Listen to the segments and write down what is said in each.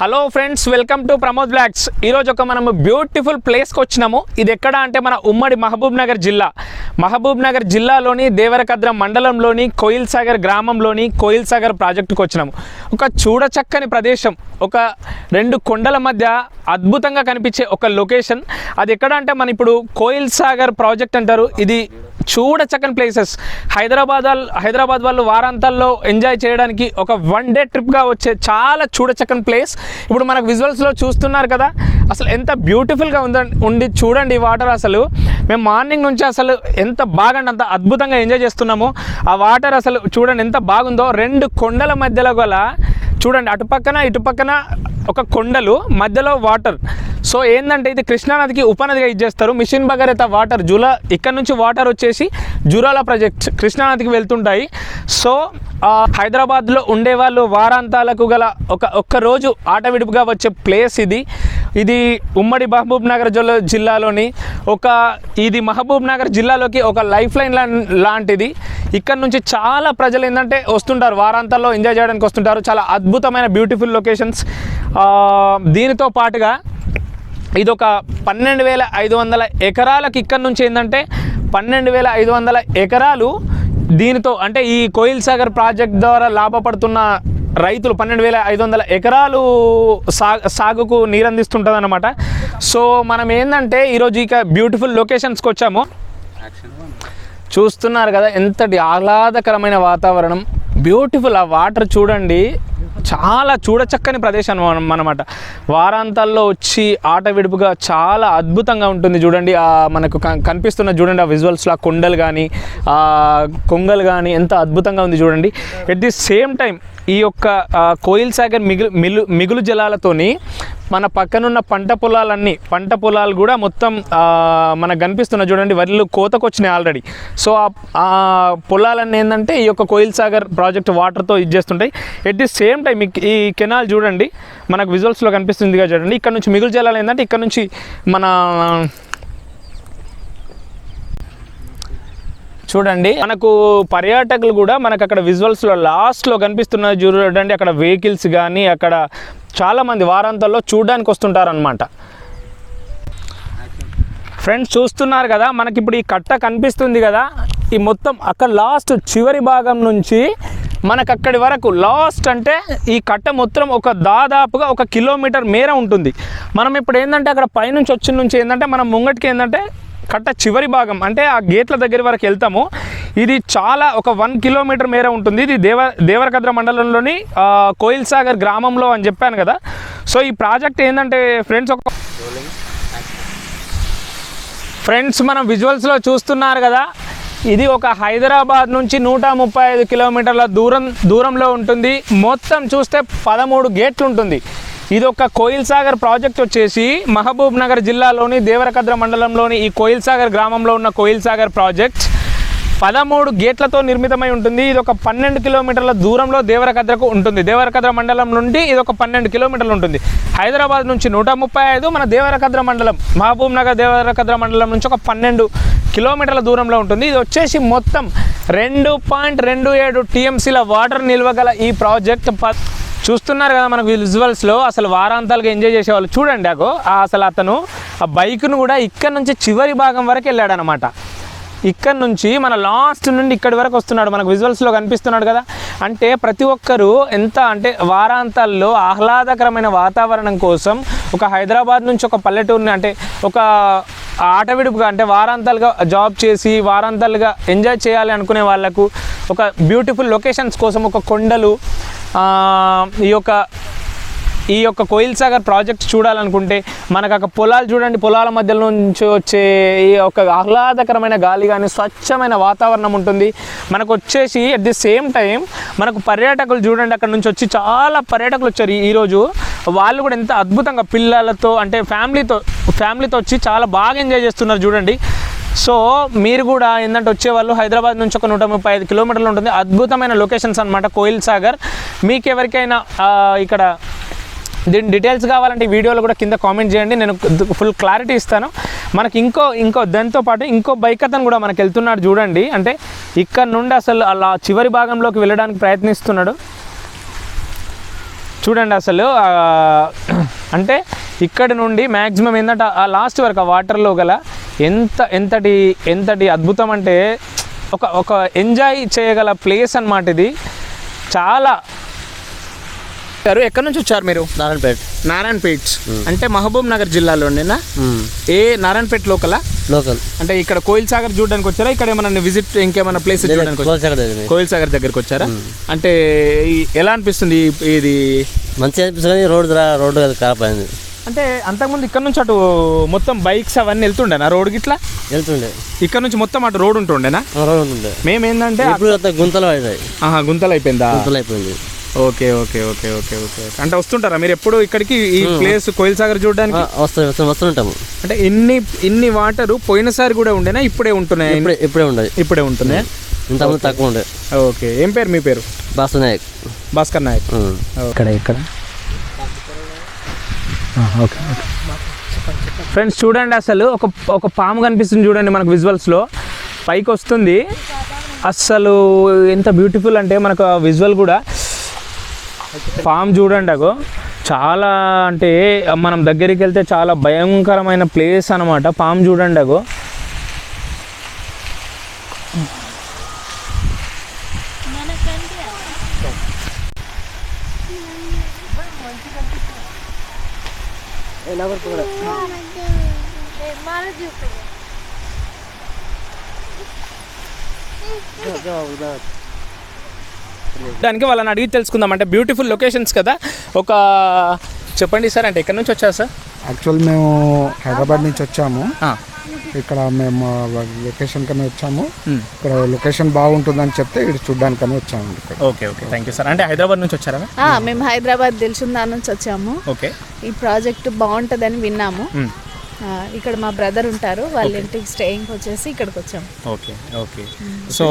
Hello friends welcome to Pramod blogs ఈరోజు ఒక మనం బ్యూటిఫుల్ ప్లేస్కి వచ్చినాము. ఇది ఎక్కడ అంటే మన ఉమ్మడి మహబూబ్ నగర్ జిల్లా. మహబూబ్ నగర్ జిల్లాలోని దేవరకద్ర మండలంలోని కోయిల్ సాగర్ గ్రామంలోని కోయిల్ సాగర్ ప్రాజెక్టుకు వచ్చినాము. ఒక చూడచక్కని ప్రదేశం. ఒక రెండు కొండల మధ్య అద్భుతంగా కనిపించే ఒక లొకేషన్ అది ఎక్కడ అంటే మన ఇప్పుడు కోయిల్ సాగర్ ప్రాజెక్ట్ అంటారు. ఇది చూడచక్కని ప్లేసెస్ హైదరాబాద్ వాళ్ళు హైదరాబాద్ వాళ్ళు వారాంతాల్లో ఎంజాయ్ చేయడానికి ఒక వన్ డే ట్రిప్గా వచ్చే చాలా చూడచక్కని ప్లేస్ ఇప్పుడు మనకు విజువల్స్లో చూస్తున్నారు కదా అసలు ఎంత బ్యూటిఫుల్గా ఉందండి ఉండి చూడండి ఈ వాటర్ అసలు. మేము మార్నింగ్ నుంచి అసలు ఎంత బాగా అంత అద్భుతంగా ఎంజాయ్ చేస్తున్నాము. ఆ వాటర్ అసలు చూడండి ఎంత బాగుందో. రెండు కొండల మధ్యలో గల చూడండి అటు పక్కన ఇటు పక్కన ఒక కొండలు మధ్యలో వాటర్. సో ఏంటంటే ఇది కృష్ణానదికి ఉపనదిగా ఇచ్చేస్తారు. మిషన్ భగీరథ వాటర్ జూలా ఇక్కడ నుంచి వాటర్ వచ్చేసి జురాల ప్రాజెక్ట్ కృష్ణానదికి వెళ్తుంటాయి. సో హైదరాబాద్లో ఉండేవాళ్ళు వారాంతాలకు గల ఒక ఒక్క రోజు ఆట విడుపుగా వచ్చే ప్లేస్ ఇది. ఇది ఉమ్మడి మహబూబ్ నగర్ జిల్లాలోని ఒక ఇది మహబూబ్ నగర్ జిల్లాలోకి ఒక లైఫ్ లైన్ లాంటిది. ఇక్కడ నుంచి చాలా ప్రజలు ఏంటంటే వస్తుంటారు. వారాంతాల్లో ఎంజాయ్ చేయడానికి వస్తుంటారు. చాలా అద్భుతమైన బ్యూటిఫుల్ లొకేషన్స్. దీనితో పాటుగా ఇది ఒక పన్నెండు వేల ఐదు వందల ఎకరాలకు ఇక్కడ నుంచి ఏంటంటే పన్నెండు వేల ఐదు వందల ఎకరాలు దీనితో అంటే ఈ కోయిల్ సాగర్ ప్రాజెక్ట్ ద్వారా లాభపడుతున్న రైతులు పన్నెండు వేల ఐదు వందల ఎకరాలు సా సాగుకు నీరందిస్తుంటుంది అనమాట సో మనం ఏంటంటే ఈరోజు ఇక బ్యూటిఫుల్ లొకేషన్స్కి వచ్చాము. చూస్తున్నారు కదా ఎంతటి ఆహ్లాదకరమైన వాతావరణం. బ్యూటిఫుల్ ఆ వాటర్ చూడండి. చాలా చూడచక్కని ప్రదేశం అనమాట వారాంతాల్లో వచ్చి ఆట విడుపుగా చాలా అద్భుతంగా ఉంటుంది చూడండి. ఆ మనకు కన్- కనిపిస్తున్న చూడండి ఆ విజువల్స్లో ఆ కొండలు కానీ ఆ కొంగలు కానీ ఎంత అద్భుతంగా ఉంది చూడండి. ఎట్ ది సేమ్ టైం ఈ యొక్క కోయిల్ సాగర్ మిగులు మిలు మిగులు జలాలతోని మన పక్కనున్న పంట పొలాలన్నీ పంట పొలాలు కూడా మొత్తం మనకు కనిపిస్తున్న చూడండి వరిలు కోతకు వచ్చినాయి ఆల్రెడీ సో ఆ- పొలాలన్నీ ఏంటంటే ఈ యొక్క కోయిల్ సాగర్ ప్రాజెక్ట్ వాటర్తో ఇది చేస్తుంటాయి. ఎట్ ది సేమ్ టైం ఈ కెనాల్ చూడండి మనకు విజువల్స్లో కనిపిస్తుందిగా చూడండి. ఇక్కడ నుంచి మిగులు జలాలు ఏంటంటే ఇక్కడ నుంచి మన చూడండి. మనకు పర్యాటకులు కూడా మనకు అక్కడ విజువల్స్లో లాస్ట్లో కనిపిస్తున్న చూడండి. అక్కడ వెహికల్స్ కానీ అక్కడ చాలామంది వారాంతాల్లో చూడడానికి వస్తుంటారనమాట ఫ్రెండ్స్ చూస్తున్నారు కదా మనకి ఇప్పుడు ఈ కట్ట కనిపిస్తుంది కదా. ఈ మొత్తం అక్కడ లాస్ట్ చివరి భాగం నుంచి మనకు అక్కడి వరకు లాస్ట్ అంటే ఈ కట్ట మొత్తం ఒక దాదాపుగా ఒక కిలోమీటర్ మేర ఉంటుంది. మనం ఇప్పుడు ఏంటంటే అక్కడ పైనుంచి వచ్చిన నుంచి ఏంటంటే మనం ముంగటికి ఏంటంటే కట్ట చివరి భాగం అంటే ఆ గేట్ల దగ్గర వరకు వెళ్తాము. ఇది చాలా ఒక వన్ కిలోమీటర్ మేర ఉంటుంది. ఇది దేవ దేవరకద్ర మండలంలోని కోయిల్ సాగర్ గ్రామంలో అని చెప్పాను కదా. సో ఈ ప్రాజెక్ట్ ఏంటంటే ఫ్రెండ్స్ ఒక ఫ్రెండ్స్ మనం విజువల్స్లో చూస్తున్నారు కదా. ఇది ఒక హైదరాబాద్ నుంచి నూట ముప్పై ఐదు కిలోమీటర్ల దూరం దూరంలో ఉంటుంది. మొత్తం చూస్తే పదమూడు గేట్లు ఉంటుంది. ఇది ఒక కోయిల్ సాగర్ ప్రాజెక్ట్ వచ్చేసి మహబూబ్ నగర్ జిల్లాలోని దేవరకద్ర మండలంలోని ఈ కోయిల్ సాగర్ గ్రామంలో ఉన్న కోయిల్ సాగర్ ప్రాజెక్ట్. పదమూడు గేట్లతో నిర్మితమై ఉంటుంది. ఇది ఒక పన్నెండు కిలోమీటర్ల దూరంలో దేవరకద్రకు ఉంటుంది. దేవరకద్ర మండలం నుండి ఇది ఒక పన్నెండు కిలోమీటర్లు ఉంటుంది. హైదరాబాద్ నుంచి నూట ముప్పై ఐదు మన దేవరకద్ర మండలం మహబూబ్ నగర్ దేవరకద్ర మండలం నుంచి ఒక పన్నెండు కిలోమీటర్ల దూరంలో ఉంటుంది. ఇది వచ్చేసి మొత్తం రెండు పాయింట్ రెండు ఏడు టీఎంసీల వాటర్ నిల్వగల ఈ ప్రాజెక్ట్. ప చూస్తున్నారు కదా మనకు విజువల్స్లో అసలు వారాంతాలుగా ఎంజాయ్ చేసేవాళ్ళు. చూడండి అగో అసలు అతను ఆ బైక్ను కూడా ఇక్కడ నుంచి చివరి భాగం వరకు వెళ్ళాడనమాట. ఇక్కడ నుంచి మన లాస్ట్ నుండి ఇక్కడి వరకు వస్తున్నాడు. మనకు విజువల్స్లో కనిపిస్తున్నాడు కదా. అంటే ప్రతి ఒక్కరూ ఎంత అంటే వారాంతాల్లో ఆహ్లాదకరమైన వాతావరణం కోసం ఒక హైదరాబాద్ నుంచి ఒక పల్లెటూరుని అంటే ఒక ఆటవిడుపుగా అంటే వారాంతాలుగా జాబ్ చేసి వారాంతాలుగా ఎంజాయ్ చేయాలి అనుకునే వాళ్ళకు ఒక బ్యూటిఫుల్ లొకేషన్స్ కోసం ఒక కొండలు ఈ యొక్క ఈ యొక్క కోయిల్ సాగర్ ప్రాజెక్ట్ చూడాలనుకుంటే మనకు అక్కడ పొలాలు చూడండి పొలాల మధ్య నుంచి వచ్చే ఈ యొక్క ఆహ్లాదకరమైన గాలి కానీ స్వచ్ఛమైన వాతావరణం ఉంటుంది. మనకు వచ్చేసి అట్ ది సేమ్ టైం మనకు పర్యాటకులు చూడండి అక్కడ నుంచి వచ్చి చాలా పర్యాటకులు వచ్చారు. ఈరోజు వాళ్ళు కూడా ఎంత అద్భుతంగా పిల్లలతో అంటే ఫ్యామిలీతో ఫ్యామిలీతో వచ్చి చాలా బాగా ఎంజాయ్ చేస్తున్నారు చూడండి. సో మీరు కూడా ఏంటంటే వచ్చేవాళ్ళు హైదరాబాద్ నుంచి ఒక నూట ముప్పై ఐదు కిలోమీటర్లు ఉంటుంది. అద్భుతమైన లొకేషన్స్ అనమాట కోయిల్ సాగర్. మీకు ఎవరికైనా ఇక్కడ దీని డీటెయిల్స్ కావాలంటే ఈ వీడియోలో కూడా కింద కామెంట్ చేయండి. నేను ఫుల్ క్లారిటీ ఇస్తాను. మనకి ఇంకో ఇంకో దాంతో పాటు ఇంకో బైక్ అతను కూడా మనకి వెళ్తున్నాడు చూడండి. అంటే ఇక్కడ నుండి అసలు అలా చివరి భాగంలోకి వెళ్ళడానికి ప్రయత్నిస్తున్నాడు. చూడండి అసలు అంటే ఇక్కడ నుండి మ్యాక్సిమం ఏంటంటే ఆ లాస్ట్ వరకు ఆ వాటర్లో గల ఎంత ఎంతటి ఎంతటి అద్భుతం అంటే ఒక ఒక ఎంజాయ్ చేయగల ప్లేస్ అన్నమాట ఇది. చాలా. గారు ఎక్కడి నుంచి వచ్చారు మీరు? నారాయణపేట. నారాయణపేట్. అంటే మహబూబ్ నగర్ జిల్లాలోనేనా? ఏ నారాయణపేట లోకల? లోకల్. అంటే ఇక్కడ కోయిల్ సాగర్ చూడడానికి వచ్చారా? ఇక్కడ ఏమైనా విజిట్ ఇంకేమైనా ప్లేస్ చూడడానికి. కోయిల్ సాగర్ దగ్గరికి వచ్చారా? అంటే ఎలా అనిపిస్తుంది ఇది? మంచిగా అనిపిస్తుంది రోడ్డు రా రోడ్డు అయింది. అంటే అంతకుముందు ఇక్కడ నుంచి అటు మొత్తం బైక్స్ అవన్నీ వెళ్తుండేనా రోడ్ గిట్లా? వెళ్తుండే. ఇక్కడ నుంచి మొత్తం అటు రోడ్ ఉంటుండేనా? ఆ రోడ్ ఉంటుండే. మేము ఏంటంటే ఇప్పుడు అంతా గుంతలు పడినాయి ఆహా గుంతలు అయిపోయిందా? గుంతలు అయిపోయింది. Okay okay okay okay okay. అంటే వస్తుంటారా? మీరు ఎప్పుడు ఇక్కడికి ఈ ప్లేస్ కోయిల్ సాగర్ చూడడానికి? వస్తుంటాము. అంటే ఇన్ని ఇన్ని వాటర్ పోయినసారి కూడా ఉండేనా? ఇప్పుడే ఉంటున్నాయి? ఇప్పుడే ఇప్పుడే ఉండదు ఇప్పుడే ఉంటున్నాయి? ఇంతకుముందు తక్కువ ఉండే. ఓకే. ఏం పేరు మీ పేరు? బాసు నాయక్. భాస్కర్ నాయక్. ఇక్కడ ఇక్కడ. Okay okay. ఫ్రెండ్స్ చూడండి అసలు ఒక ఒక పాము కనిపిస్తుంది చూడండి మనకు విజువల్స్లో పైకి వస్తుంది. అస్సలు ఎంత బ్యూటిఫుల్ అంటే మనకు విజువల్ కూడా. పాము చూడండి అగో. చాలా అంటే మనం దగ్గరికి వెళ్తే చాలా భయంకరమైన ప్లేస్ అనమాట పాము చూడండి అగో. దానికి వాళ్ళని అడిగి తెలుసుకుందాం. అంటే బ్యూటిఫుల్ లొకేషన్స్ కదా. ఒక చెప్పండి సార్ అంటే ఎక్కడి నుంచి వచ్చారు సార్? యాక్చువల్ మేము హైదరాబాద్ నుంచి వచ్చాము. ఇక్కడ మేము లొకేషన్ కని వచ్చాము. ఇక్కడ లొకేషన్ బాగుంటుందని చెప్తే ఇక్కడ చూడడానికని వచ్చాము okay okay. Thank you sir అంటే హైదరాబాద్ నుంచి వచ్చారా? ఆ, మేము హైదరాబాద్ దిల్సుందా నుంచి వచ్చాము. ఓకే. ఈ ప్రాజెక్ట్ బాగుంటుందని విన్నాము. ఇక్కడ మా బ్రదర్ ఉంటారు వాళ్ళ ఇంటికి స్టేయింగ్ వచ్చేసి ఇక్కడికి వచ్చాము ఓకే ఓకే. సో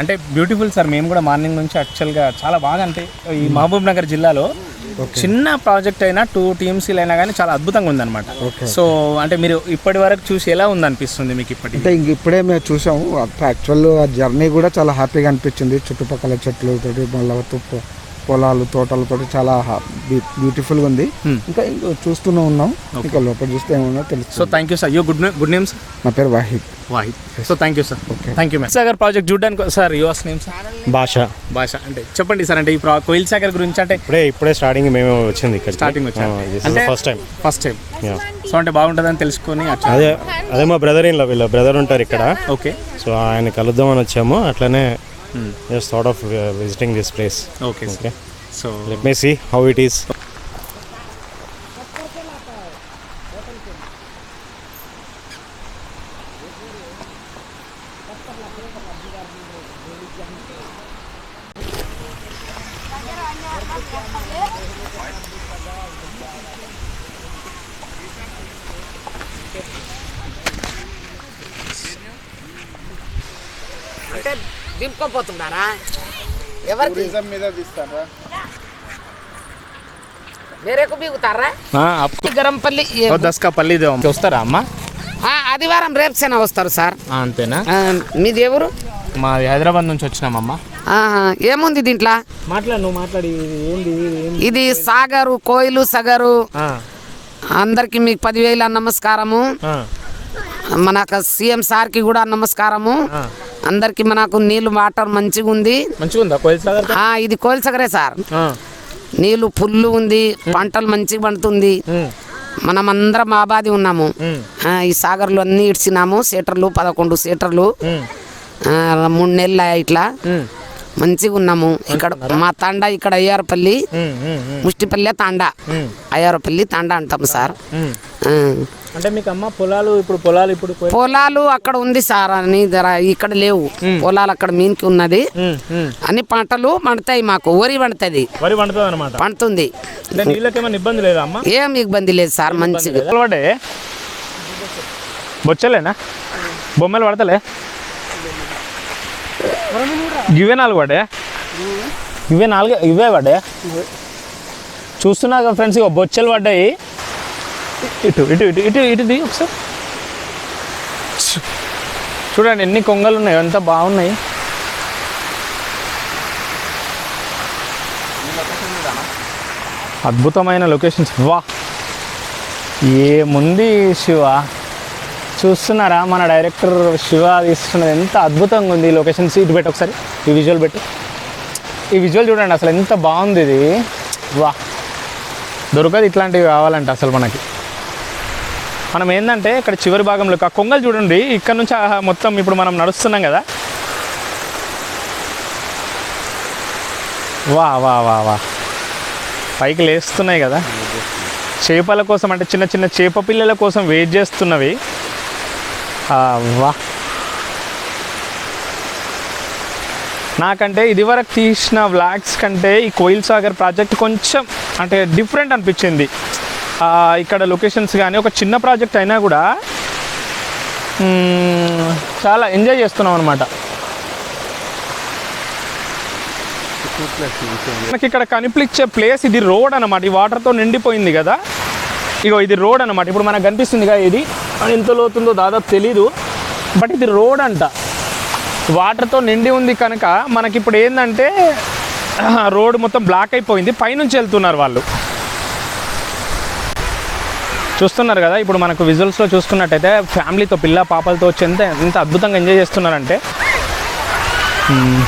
అంటే బ్యూటిఫుల్ సార్ మేము కూడా మార్నింగ్ నుంచి యాక్చువల్గా చాలా బాగా అంటే ఈ మహబూబ్ నగర్ జిల్లాలో చిన్న ప్రాజెక్ట్ అయినా టూ టీమ్స్ అయినా కానీ చాలా అద్భుతంగా ఉందన్నమాట. సో అంటే మీరు ఇప్పటి వరకు చూసి ఎలా ఉందనిపిస్తుంది మీకు ఇప్పటి అంటే ఇంక ఇప్పుడే మేము చూసాము యాక్చువల్ ఆ జర్నీ కూడా చాలా హ్యాపీగా అనిపించింది చుట్టుపక్కల చెట్లు తోటి మళ్ళీ తుప్పు పొలాలు తోటలతో చాలా బ్యూటిఫుల్గా ఉంది. Hmm. ఇంకా ఇంకా చూస్తూనే ఉన్నాం. ఇంకా లోపల చూస్తే ఏమన్నా సో తెలుసు thank you sir you good good name sir నా పేరు Wahid. Wahid. So thank you sir Okay. Thank you Sagar project చూడడానికి sir yours name sir Basha. Basha. అంటే చెప్పండి సార్ అంటే ఈ ప్రా- కోయిల్ సాగర్ గురించి అంటే ఇప్పుడే ఇప్పుడే స్టార్టింగ్ మేము వచ్చింది ఇక్కడ స్టార్టింగ్ వచ్చారు. అంటే first time first time so అంటే బాగుంటుందని తెలుసుకొని అదే అదే మా బ్రదర్ ఇన్ వీళ్ళ బ్రదర్ ఉంటారు ఇక్కడ. ఓకే సో ఆయన కలుద్దామని వచ్చాము. అట్లనే Hmm. just thought of uh, visiting this place. Okay. Okay. So let me see how it is. దింపుకోపోతున్నారా ఎవరికి వేరేకు బీగుతారా? గరంపల్లి దస్కా పల్లి దేవం వస్తారా అమ్మ? ఆదివారం రేపు సేన వస్తారు సార్. అంతేనా? మీది ఎవరు? మాది హైదరాబాద్ నుంచి వచ్చినామమ్మ ఏముంది దీంట్లో? మాట్లాడు నువ్వు మాట్లాడి ఏంది ఇది సాగరు కోయిలు సగరు. అందరికి మీకు పదివేల నమస్కారము. మనకు సీఎం సార్కి కూడా నమస్కారము. అందరికి మనకు నీళ్ళు వాటర్ మంచిగా ఉంది. ఇది కోయిల్ సగరే సార్. నీళ్ళు ఫుల్ ఉంది పంటలు మంచిగా పండుతుంది. మనం అందరం ఆబాది ఉన్నాము. ఆ, ఈ సాగర్లు అన్నీ ఇడ్చినాము. సీటర్లు పదకొండు సీటర్లు. ఆ, మూడు నెలలు ఇట్లా. మంచిగా ఉన్నాము ఇక్కడ మా తాండ ఇక్కడ అయ్యారపల్లి. ముష్టిపల్లె తాండ. అయ్యారపల్లి తాండ అంటాం సార్. అంటే మీకు అమ్మ పొలాలు ఇప్పుడు పొలాలు ఇప్పుడు పొలాలు అక్కడ ఉంది సార్ అని జర ఇక్కడ లేవు. పొలాలు అక్కడ మీనికి ఉన్నది. అన్ని పంటలు పండుతాయి మాకు వరి పండుతుంది. వరి పండుతుంది అనమాట పండుతుంది. ఇబ్బంది లేదా అమ్మ? ఏం ఇబ్బంది లేదు సార్ మంచిగా. బొచ్చలేనా? బొమ్మలు పడతలే? ఇవే నాలుగు పడే ఇవే నాలుగు ఇవే పడే చూస్తున్నా ఫ్రెండ్స్ ఇక బొచ్చలు పడ్డాయి. ఇటు ఇటు ఇటు ఇటు ఇటు దిగి ఒకసారి. చూడండి ఎన్ని కొంగలు ఉన్నాయి ఎంత బాగున్నాయి. అద్భుతమైన లొకేషన్స్. వా ఏముంది శివ? చూస్తున్నారా? మన డైరెక్టర్ శివ తీసుకున్నది ఎంత అద్భుతంగా ఉంది. ఈ లొకేషన్స్ ఇటు పెట్టి ఒకసారి. ఈ విజువల్ పెట్టు. ఈ విజువల్ చూడండి అసలు ఎంత బాగుంది ఇది. వా. దొరకదు ఇట్లాంటివి కావాలంటే అసలు మనకి. మనం ఏంటంటే ఇక్కడ చివరి భాగంలో ఆ కొంగలు చూడండి. ఇక్కడ నుంచి మొత్తం ఇప్పుడు మనం నడుస్తున్నాం కదా. వా వా వా వా. పైకి లేస్తున్నాయి కదా. చేపల కోసం అంటే చిన్న చిన్న చేప పిల్లల కోసం వెయిట్ చేస్తున్నవి. వా నాకంటే ఇదివరకు తీసిన వ్లాగ్స్ కంటే ఈ కోయిల్ సాగర్ ప్రాజెక్ట్ కొంచెం అంటే డిఫరెంట్ అనిపించింది. ఇక్కడ లొకేషన్స్ కానీ ఒక చిన్న ప్రాజెక్ట్ అయినా కూడా చాలా ఎంజాయ్ చేస్తున్నాం అనమాట మనకి ఇక్కడ కనిపించే ప్లేస్ ఇది రోడ్ అనమాట ఈ వాటర్తో నిండిపోయింది కదా. ఇగో ఇది రోడ్ అనమాట ఇప్పుడు మనకు కనిపిస్తుంది కదా ఇది. ఎంత లోతుందో దాదాపు తెలీదు. బట్ ఇది రోడ్ అంట. వాటర్తో నిండి ఉంది కనుక మనకి ఇప్పుడు ఏంటంటే రోడ్ మొత్తం బ్లాక్ అయిపోయింది. పైనుంచి వెళ్తున్నారు వాళ్ళు. చూస్తున్నారు కదా ఇప్పుడు మనకు విజువల్స్లో చూసుకున్నట్టయితే ఫ్యామిలీతో పిల్ల పాపలతో వచ్చి ఎంత ఎంత అద్భుతంగా ఎంజాయ్ చేస్తున్నారంటే మ్మ్.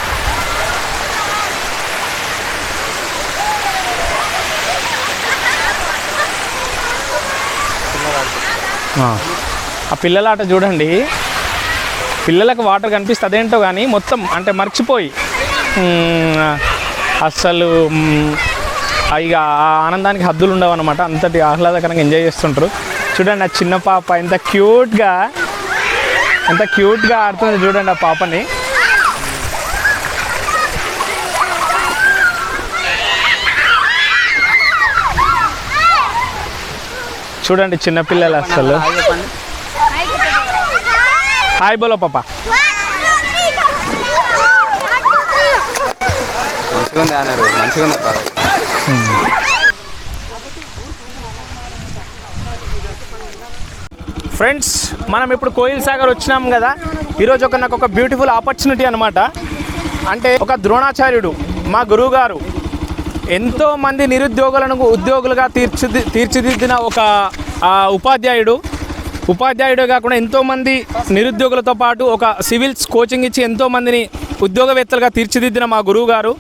ఆ. పిల్లల ఆట చూడండి. పిల్లలకు వాటర్ కనిపిస్తే అదేంటో కానీ మొత్తం అంటే మర్చిపోయి. అస్సలు ఇక ఆ ఆనందానికి హద్దులు ఉండవు అనమాట అంతటి ఆహ్లాదకరంగా ఎంజాయ్ చేస్తుంటారు. చూడండి ఆ చిన్న పాప ఎంత క్యూట్గా ఎంత క్యూట్గా ఆడుతుంది చూడండి ఆ పాపని. చూడండి చిన్నపిల్లలు అసలు. హాయ్ బోలో పాప. ఫ్రెండ్స్ మనం ఇప్పుడు కోయిల్ సాగర్ వచ్చినాం కదా. ఈరోజు ఒక నాకు ఒక బ్యూటిఫుల్ ఆపర్చునిటీ అనమాట అంటే ఒక ద్రోణాచార్యుడు మా గురువు గారు ఎంతో మంది నిరుద్యోగులను ఉద్యోగులుగా తీర్చిది తీర్చిదిద్దిన ఒక ఉపాధ్యాయుడు ఉపాధ్యాయుడు. ఉపాధ్యాయుడే కాకుండా ఎంతోమంది నిరుద్యోగులతో పాటు ఒక సివిల్స్ కోచింగ్ ఇచ్చి ఎంతోమందిని ఉద్యోగవేత్తలుగా తీర్చిదిద్దిన మా గురువు గారు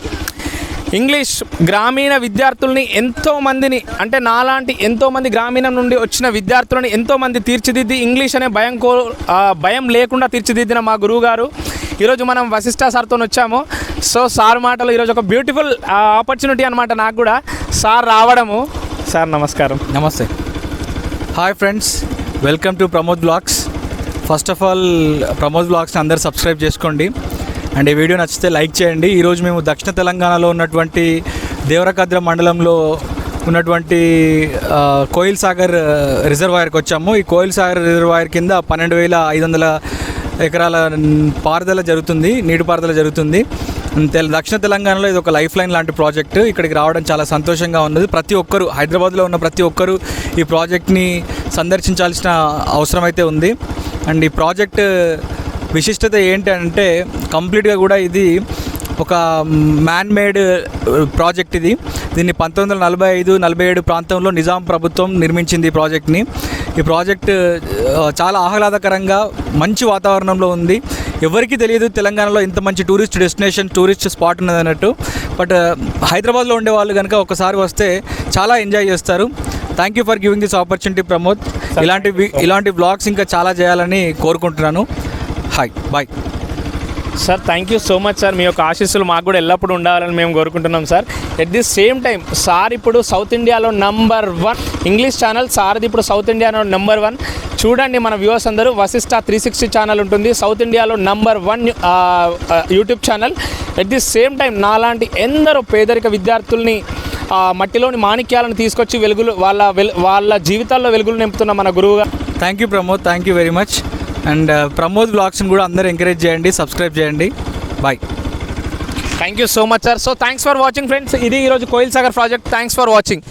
ఇంగ్లీష్ గ్రామీణ విద్యార్థుల్ని ఎంతోమందిని అంటే నాలాంటి ఎంతోమంది గ్రామీణం నుండి వచ్చిన విద్యార్థులని ఎంతోమంది తీర్చిదిద్ది ఇంగ్లీష్ అనే భయం కో భయం లేకుండా తీర్చిదిద్దిన మా గురువు గారు ఈరోజు మనం వశిష్ఠ సార్తో వచ్చాము సో సార్ మాటలు ఈరోజు ఒక బ్యూటిఫుల్ ఆపర్చునిటీ అనమాట నాకు కూడా. సార్ రావడము. సార్ నమస్కారం. నమస్తే. Hi friends. Welcome to Pramod blogs. First of all Pramod బ్లాగ్స్ని అందరు సబ్స్క్రైబ్ చేసుకోండి. అండ్ ఈ వీడియో నచ్చితే లైక్ చేయండి. ఈరోజు మేము దక్షిణ తెలంగాణలో ఉన్నటువంటి దేవరకద్ర మండలంలో ఉన్నటువంటి కోయిల్ సాగర్ రిజర్వాయర్కి వచ్చాము. ఈ కోయిల్ సాగర్ రిజర్వాయర్ కింద పన్నెండు వేల ఐదు వందల ఎకరాల పారుదల జరుగుతుంది నీటిపారుదల జరుగుతుంది. దక్షిణ తెలంగాణలో ఇది ఒక లైఫ్ లైన్ లాంటి ప్రాజెక్టు. ఇక్కడికి రావడం చాలా సంతోషంగా ఉన్నది. ప్రతి ఒక్కరు హైదరాబాద్లో ఉన్న ప్రతి ఒక్కరు ఈ ప్రాజెక్ట్ని సందర్శించాల్సిన అవసరం అయితే ఉంది. అండ్ ఈ ప్రాజెక్ట్ విశిష్టత ఏంటి అంటే కంప్లీట్గా కూడా ఇది ఒక మ్యాన్ మేడ్ ప్రాజెక్ట్ ఇది. దీన్ని పంతొమ్మిది వందల నలభై ఐదు నలభై ఏడు ప్రాంతంలో నిజాం ప్రభుత్వం నిర్మించింది ఈ ప్రాజెక్ట్ని. ఈ ప్రాజెక్ట్ చాలా ఆహ్లాదకరంగా మంచి వాతావరణంలో ఉంది. ఎవరికీ తెలియదు తెలంగాణలో ఇంత మంచి టూరిస్ట్ డెస్టినేషన్ టూరిస్ట్ స్పాట్ ఉన్నది అన్నట్టు. బట్ హైదరాబాద్లో ఉండే వాళ్ళు కనుక ఒకసారి వస్తే చాలా ఎంజాయ్ చేస్తారు. Thank you for giving this opportunity Pramod ఇలాంటి ఇలాంటి బ్లాగ్స్ ఇంకా చాలా చేయాలని కోరుకుంటున్నాను. Hi bye sir thank you so much sir మీ యొక్క ఆశీస్సులు మాకు కూడా ఎల్లప్పుడూ ఉండాలని మేము కోరుకుంటున్నాం sir at the same time sir ఇప్పుడు సౌత్ ఇండియాలో నంబర్ వన్ ఇంగ్లీష్ ఛానల్ సార్ది ఇప్పుడు సౌత్ ఇండియాలో నెంబర్ వన్ చూడండి మన వ్యూవర్స్ అందరూ వశిష్ట త్రీ సిక్స్టీ ఛానల్ ఉంటుంది. సౌత్ ఇండియాలో number one YouTube channel at the same time నాలాంటి ఎందరో పేదరిక విద్యార్థుల్ని మట్టిలోని మాణిక్యాలను తీసుకొచ్చి వెలుగులు వాళ్ళ వెల్ వాళ్ళ జీవితాల్లో వెలుగులు నింపుతున్న మన గురువుగా thank you Pramod thank you very much and uh, Pramod బ్లాగ్స్ని కూడా అందరూ ఎంకరేజ్ చేయండి సబ్స్క్రైబ్ చేయండి. Bye thank you so much sir so thanks for watching friends ఇది ఈరోజు Koil Sagar project. Thanks for watching